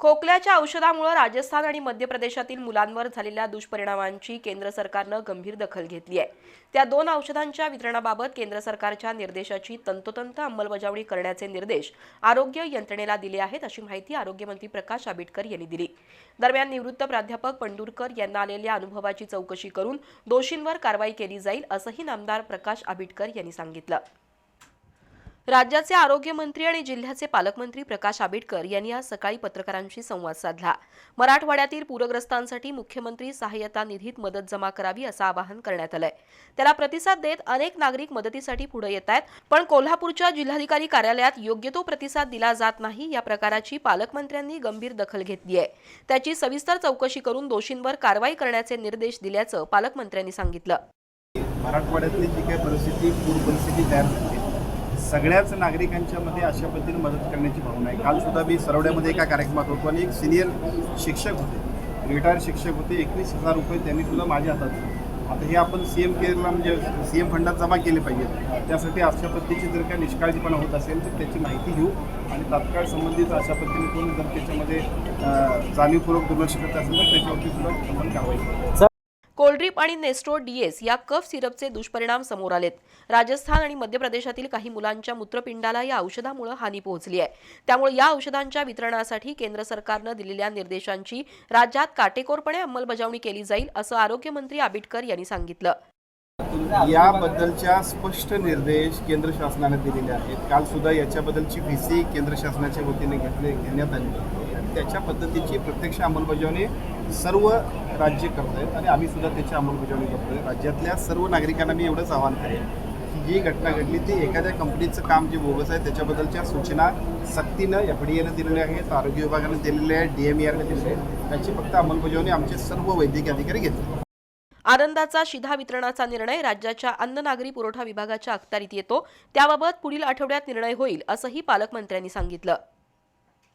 खोकल्याच्या औषधामुळे राजस्थान आणि मध्य प्रदेशातील मुलांवर झालेल्या दुष्परिणामांची केंद्र सरकारनं गंभीर दखल घेतली आहे. त्या दोन औषधांच्या वितरणाबाबत केंद्र सरकारच्या निर्देशाची तंतोतंत अंमलबजावणी करण्याचे निर्देश आरोग्य यंत्रणेला दिले आहेत अशी माहिती आरोग्यमंत्री प्रकाश आंबेडकर यांनी दिली. दरम्यान निवृत्त प्राध्यापक पंडुरकर यांना आलेल्या अनुभवाची चौकशी करून दोषींवर कारवाई केली जाईल असंही नामदार प्रकाश आंबेडकर यांनी सांगितलं. राज्याचे आरोग्यमंत्री आणि जिल्ह्याचे पालकमंत्री प्रकाश आंबेडकर यांनी आज सकाळी पत्रकारांशी संवाद साधला. मराठवाड्यातील पूरग्रस्तांसाठी मुख्यमंत्री सहाय्यता निधीत मदत जमा करावी असं आवाहन करण्यात आलंय. त्याला प्रतिसाद देत अनेक नागरिक मदतीसाठी पुढे येत आहेत पण कोल्हापूरच्या जिल्हाधिकारी कार्यालयात योग्य तो प्रतिसाद दिला जात नाही या प्रकाराची पालकमंत्र्यांनी गंभीर दखल घेतली आहे. त्याची सविस्तर चौकशी करून दोषींवर कारवाई करण्याचे निर्देश दिल्याचं पालकमंत्र्यांनी सांगितलं. मराठवाड्यातली जी काही परिस्थिती पूर परिस्थिती तयार झाली सगळ्याच नागरिकांच्या मध्ये अशा पद्धतीने मदत करण्याची भावना आहे. काल सुद्धा मी सरवड्यामध्ये एका कार्यक्रमात होतो आणि एक सिनियर शिक्षक होते. रिटायर्ड शिक्षक होते. एकवीस हजार रुपये त्यांनी सुद्धा माझ्या हातात आता हे आपण सी एम केअरला म्हणजे सी एम फंडात जमा केले पाहिजे. त्यासाठी अशा पद्धतीची जर काही निष्काळजीपणा होत असेल तर त्याची माहिती घेऊ आणि तात्काळ संबंधित अशा पद्धतीने कोणी जर त्याच्यामध्ये जाणीवपूर्वक दुर्लक्ष करत असेल तर त्याच्यावरती सुद्धा आपण कारवाई कोल्ड्रीप आणि नेस्ट्रो डीएस या कफ सिरपचे दुष्परिणाम समोर आलेत. राजस्थान आणि मध्य प्रदेशातील काही मुलांच्या मूत्रपिंडाला या औषधामुळे हानी पोहोचली आहे. त्यामुळे या औषधांच्या वितरणासाठी केंद्र सरकारनं दिलेल्या निर्देशांची राज्यात काटेकोरपणे अंमलबजावणी केली जाईल असं आरोग्यमंत्री आबिटकर यांनी सांगितलं. याबद्दलच्या स्पष्ट निर्देश केंद्र शासनाने दिलेले आहेत. काल सुद्धा याच्याबद्दलची व्ही सी केंद्र शासनाच्या वतीने घेतले घेण्यात आली. त्याच्या पद्धतीची प्रत्यक्ष अंमलबजावणी सर्व राज्य करत आहेत आणि आम्ही सुद्धा त्याची अंमलबजावणी करतोय. राज्यातल्या सर्व नागरिकांना मी एवढंच आवाहन करेन की जी घटना घडली ती एखाद्या कंपनीचं काम जे बोगस आहे त्याच्याबद्दलच्या सूचना सक्तीनं एफ डी एनं दिलेल्या आहेत आरोग्य विभागाने दिलेल्या आहेत डी एम ईआरने दिलेल्या आहेत. त्याची फक्त अंमलबजावणी आमचे सर्व वैद्यकीय अधिकारी घेतले. आनंदाचा शिधा वितरणाचा निर्णय राज्याच्या अन्न नागरी पुरवठा विभागाच्या अखत्यारीत येतो. त्याबाबत पुढील आठवड्यात निर्णय होईल असंही पालकमंत्र्यांनी सांगितलं.